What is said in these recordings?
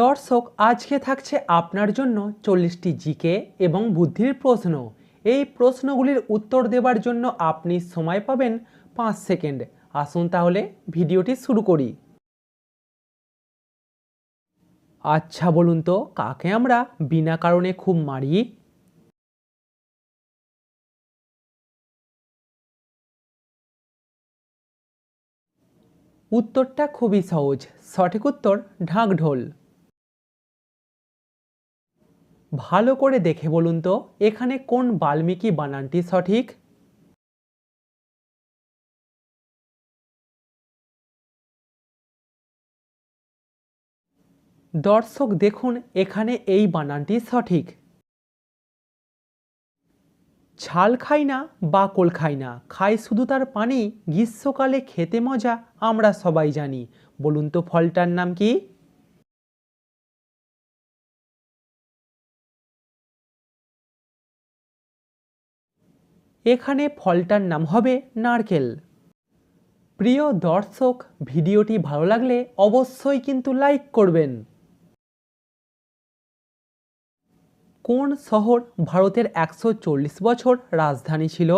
দর্শক, আজকে থাকছে আপনার জন্য চল্লিশটি জিকে এবং বুদ্ধির প্রশ্ন। এই প্রশ্নগুলির উত্তর দেওয়ার জন্য আপনি সময় পাবেন পাঁচ সেকেন্ড। আসুন তাহলে ভিডিওটি শুরু করি। আচ্ছা বলুন তো, কাকে আমরা বিনা কারণে খুব মারি? উত্তরটা খুবই সহজ। সঠিক উত্তর ঢাকঢোল ভালো করে দেখে বলুন তো, এখানে কোন বাল্মীকি বানানটি সঠিক? দর্শক দেখুন, এখানে এই বানানটি সঠিক। ছাল খাই না বা কোল খাই না, খাই শুধু তার পানি, গ্রীষ্মকালে খেতে মজা আমরা সবাই জানি। বলুন তো ফলটার নাম কি? এখানে ফলটার নাম হবে নারকেল। প্রিয় দর্শক, ভিডিওটি ভালো লাগলে অবশ্যই কিন্তু লাইক করবেন। কোন শহর ভারতের একশো চল্লিশ বছর রাজধানী ছিল?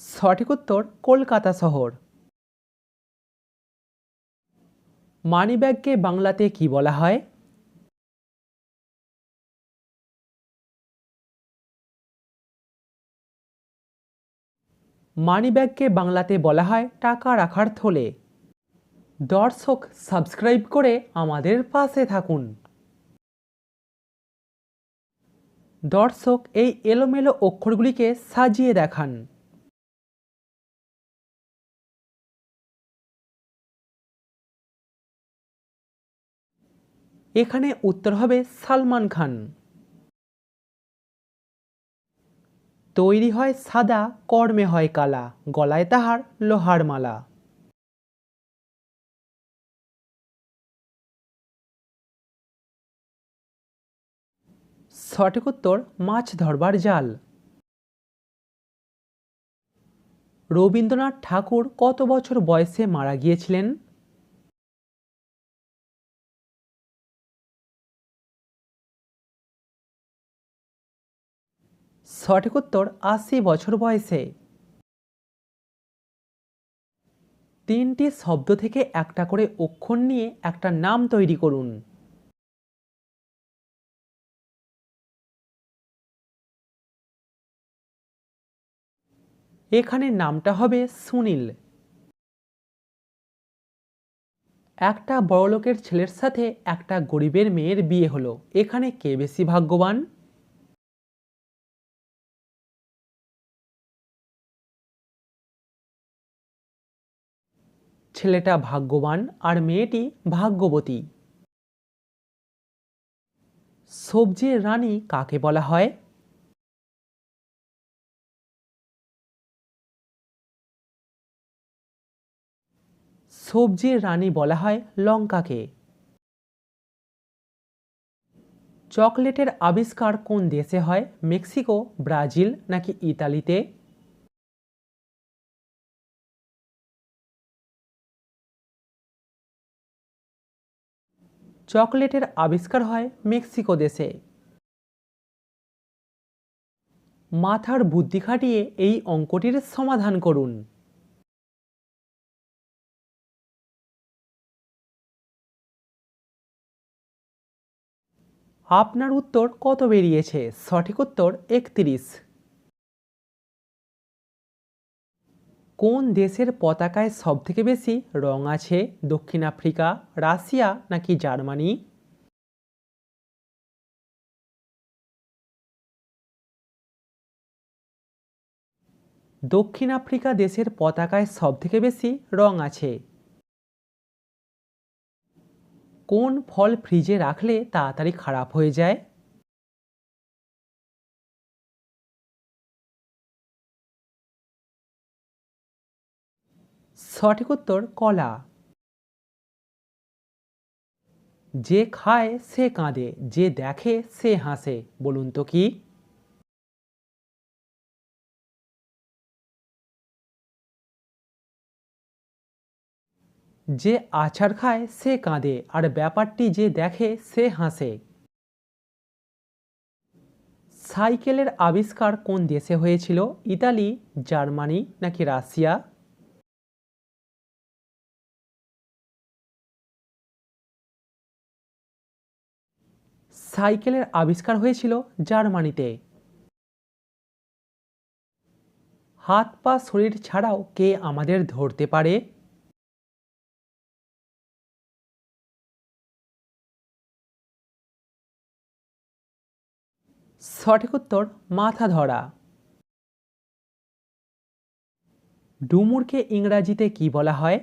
সঠিক উত্তর, কলকাতা শহর। মানিব্যাগকে বাংলাতে কি বলা হয়? মানিব্যাগকে বাংলাতে বলা হয় টাকা রাখার থলে। দর্শক, সাবস্ক্রাইব করে আমাদের পাশে থাকুন। দর্শক, এই এলোমেলো অক্ষরগুলিকে সাজিয়ে দেখান। এখানে উত্তর হবে সালমান খান। তৈরি হয় সাদা, কর্মে হয় কালা, গলায় তাহার লোহার মালা। সঠিক উত্তর, মাছ ধরবার জাল। রবীন্দ্রনাথ ঠাকুর কত বছর বয়সে মারা গিয়েছিলেন? সঠিক উত্তর আশি বছর বয়সে। তিনটি শব্দ থেকে একটা করে অক্ষর নিয়ে একটা নাম তৈরি করুন। এখানে নামটা হবে সুনীল। একটা বড়লোকের ছেলের সাথে একটা গরিবের মেয়ের বিয়ে হলো। এখানে কে বেশি ভাগ্যবান? ছেলেটা ভাগ্যবান আর মেয়েটি ভাগ্যবতী। সবজির রানী কাকে বলা হয়? সবজির রানী বলা হয় লঙ্কাকে। চকলেটের আবিষ্কার কোন দেশে হয়? মেক্সিকো, ব্রাজিল নাকি ইতালিতে? চকলেটের আবিষ্কার হয় মেক্সিকো দেশে। মাথার বুদ্ধি খাটিয়ে এই অঙ্কটির সমাধান করুন। আপনার উত্তর কত বেরিয়েছে? সঠিক উত্তর একত্রিশ। কোন দেশের পতাকায় সবথেকে বেশি রং আছে? দক্ষিণ আফ্রিকা, রাশিয়া নাকি জার্মানি? দক্ষিণ আফ্রিকা দেশের পতাকায় সবথেকে বেশি রং আছে। কোন ফল ফ্রিজে রাখলে তাড়াতাড়ি খারাপ হয়ে যায়? সঠিক উত্তর কলা। যে খায় সে কাঁদে, যে দেখে সে হাসে, বলুন তো কি? যে আছাড় খায় সে কাঁদে, আর ব্যাপারটি যে দেখে সে হাসে। সাইকেলের আবিষ্কার কোন দেশে হয়েছিল? ইতালি, জার্মানি, নাকি রাশিয়া? সাইকেলের আবিষ্কার হয়েছিল জার্মানিতে। হাত পা শরীর ছাড়াও কে আমাদের ধরতে পারে? সঠিক উত্তর, মাথা ধরা। ডুমুরকে ইংরাজিতে কি বলা হয়?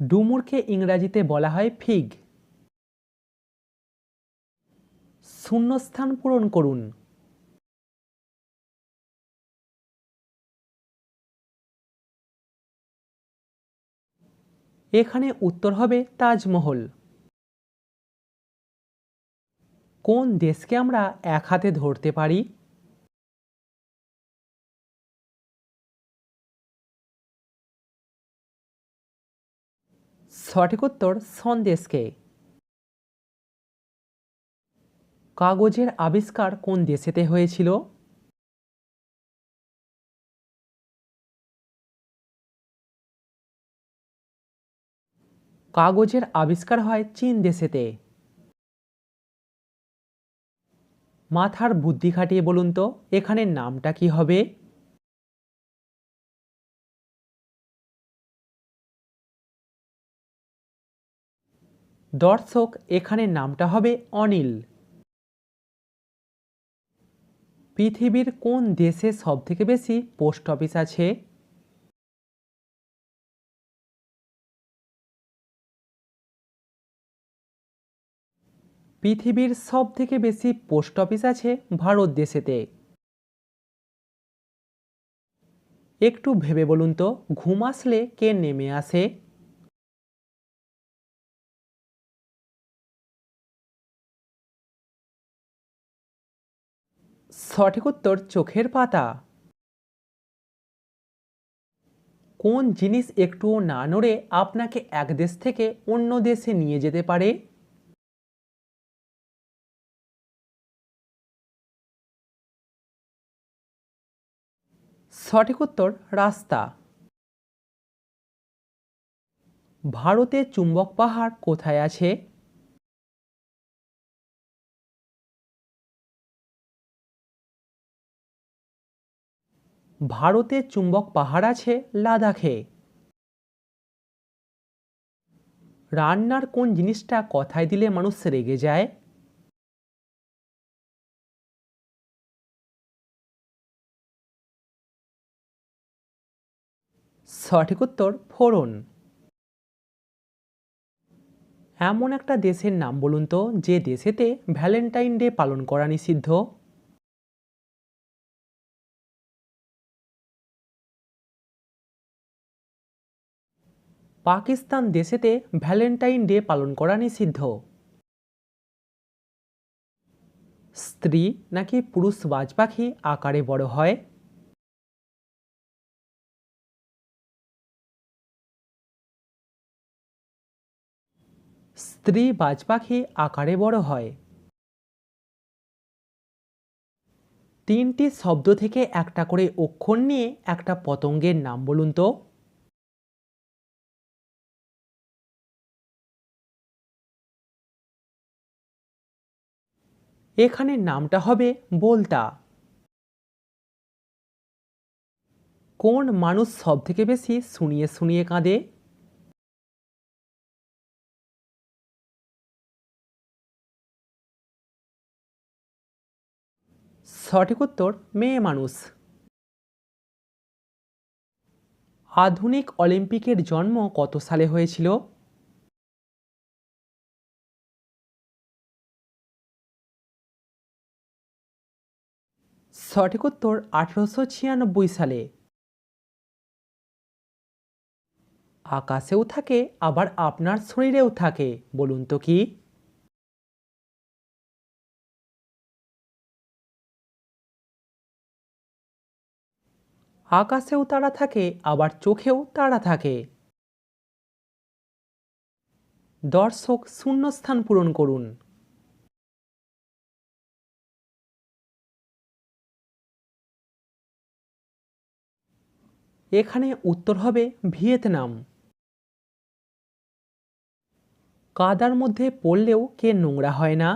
ডুমুরকে ইংরাজিতে বলা হয় ফিগ। শূন্যস্থান পূরণ করুন। এখানে উত্তর হবে তাজমহল। কোন দেশকে আমরা এক হাতে ধরতে পারি? সঠিক উত্তর সন্দেশকে। কাগজের আবিষ্কার কোন দেশেতে হয়েছিল? কাগজের আবিষ্কার হয় চীন দেশেতে। মাথার বুদ্ধি খাটিয়ে বলুন তো এখানে নামটা কি হবে? দর্শক এখানে নামটা হবে অনিল। পৃথিবীর কোন দেশে সবথেকে বেশি পোস্ট অফিস আছে? পৃথিবীর সব থেকে বেশি পোস্ট অফিস আছে ভারত দেশেতে। একটু ভেবে বলুন তো, ঘুম আসলে কে নেমে আসে? সঠিক উত্তর চোখের পাতা। কোন জিনিস একটুও না নড়ে আপনাকে এক দেশ থেকে অন্য দেশে নিয়ে যেতে পারে? সঠিক উত্তর, রাস্তা। ভারতে চুম্বক পাহাড় কোথায় আছে? ভারতে চুম্বক পাহাড় আছে লাদাখে। রান্নার কোন জিনিসটা কথায় দিলে মানুষ রেগে যায়? সঠিক উত্তর, ফোড়ন। এমন একটা দেশের নাম বলুন তো, যে দেশেতে ভ্যালেন্টাইন ডে পালন করা নিষিদ্ধ। পাকিস্তান দেশেতে ভ্যালেন্টাইন ডে পালন করা নিষিদ্ধ। স্ত্রী নাকি পুরুষ বাজ পাখি আকারে বড় হয়? স্ত্রী বাজ পাখি আকারে বড় হয়। তিনটি শব্দ থেকে একটা করে অক্ষর নিয়ে একটা পতঙ্গের নাম বলুন তো। এখানে নামটা হবে বলতা। কোন মানুষ সব থেকে বেশি শুনিয়ে শুনিয়ে কাঁদে? সঠিক উত্তর, মেয়ে মানুষ। আধুনিক অলিম্পিকের জন্ম কত সালে হয়েছিল? সঠিক উত্তর আঠারোশো ছিয়ানব্বই সালে। আকাশেও থাকে, আবার আপনার শরীরেও থাকে, বলুন তো কি? আকাশেও তারা থাকে, আবার চোখেও তারা থাকে। দর্শক, শূন্যস্থান পূরণ করুন। এখানে উত্তর হবে ভিয়েতনাম। কাদার মধ্যে পড়লেও কে নোংরা হয় না।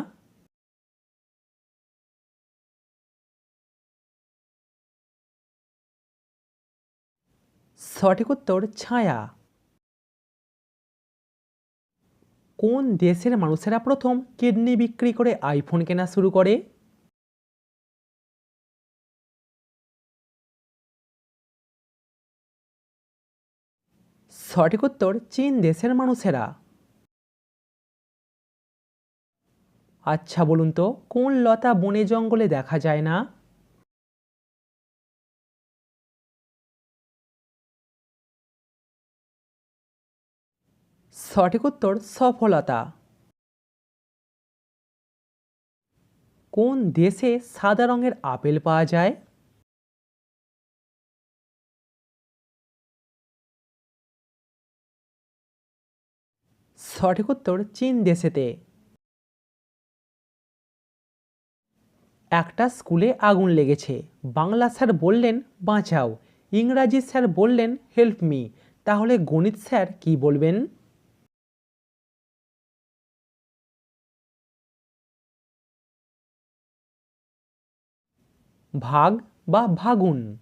সঠিক উত্তর, ছায়া। কোন দেশের মানুষেরা প্রথম কিডনি বিক্রি করে আইফোন কেনা শুরু করে? সঠিক উত্তর চীন দেশের মানুষেরা। আচ্ছা বলুন তো, কোন লতা বনে জঙ্গলে দেখা যায় না? সঠিক উত্তর, সফলতা। কোন দেশে সাদা রঙের আপেল পাওয়া যায়? সঠিক উত্তর চীন দেশেতে। একটা স্কুলে আগুন লেগেছে। বাংলা স্যার বললেন, বাঁচাও। ইংরাজি স্যার বললেন, হেল্প মি। তাহলে গণিত স্যার কি বলবেন? ভাগ বা ভাগুন।